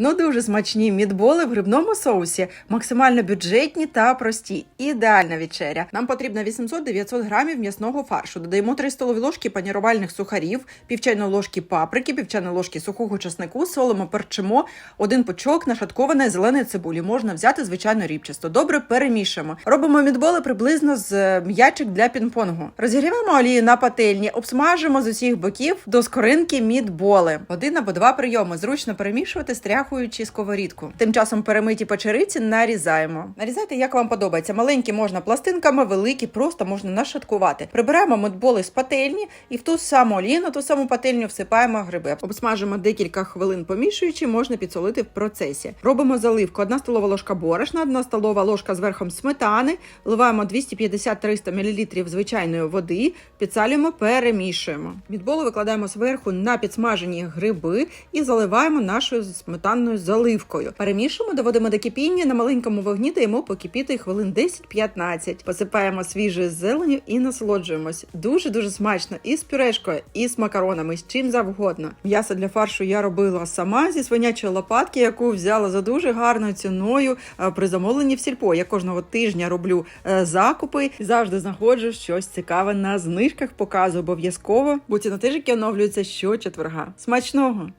Ну дуже смачні мідболи в грибному соусі, максимально бюджетні та прості. Ідеальна вечеря. Нам потрібно 800-900 грамів м'ясного фаршу. Додаємо 3 столові ложки панірувальних сухарів, пів чайної ложки паприки, пів чайної ложки сухого чеснику, солимо, перчимо, один пучок нашаткованої зеленої цибулі. Можна взяти звичайно рібчасто. Добре перемішуємо. Робимо мідболи приблизно з е, м'ячик для пінг-понгу. Розігріваємо олію на пательні, обсмажимо з усіх боків до скоринки мідболи. Один або два прийоми. Зручно перемішувати, стряхуючи сковорідку. Тим часом перемиті печериці нарізаємо. Нарізайте, як вам подобається. Маленькі можна пластинками, великі просто можна нашаткувати. Прибираємо мідболи з пательні і в ту саму олію, ту саму пательню всипаємо гриби. Обсмажимо декілька хвилин помішуючи, можна підсолити в процесі. Робимо заливку: одна столова ложка борошна, одна столова ложка з верхом сметани, вливаємо 250-300 мл звичайної води, підсалюємо, перемішуємо. Мідболи викладаємо зверху на підсмажені гриби і заливаємо нашою сметанною заливкою. Перемішуємо, доводимо до кипіння на маленькому вогні, даємо покипіти хвилин 10-15. Посипаємо свіжою зеленю і насолоджуємось. Дуже дуже смачно і з пюрешкою, і з макаронами, з чим завгодно. М'ясо для фаршу я робила сама зі свинячої лопатки, яку взяла за дуже гарною ціною е, при замовленні в сільпо. Я кожного тижня роблю е, закупи і завжди знаходжу щось цікаве на знижках. Показую обов'язково, бо ці на оновлюються щочетверга. Смачного!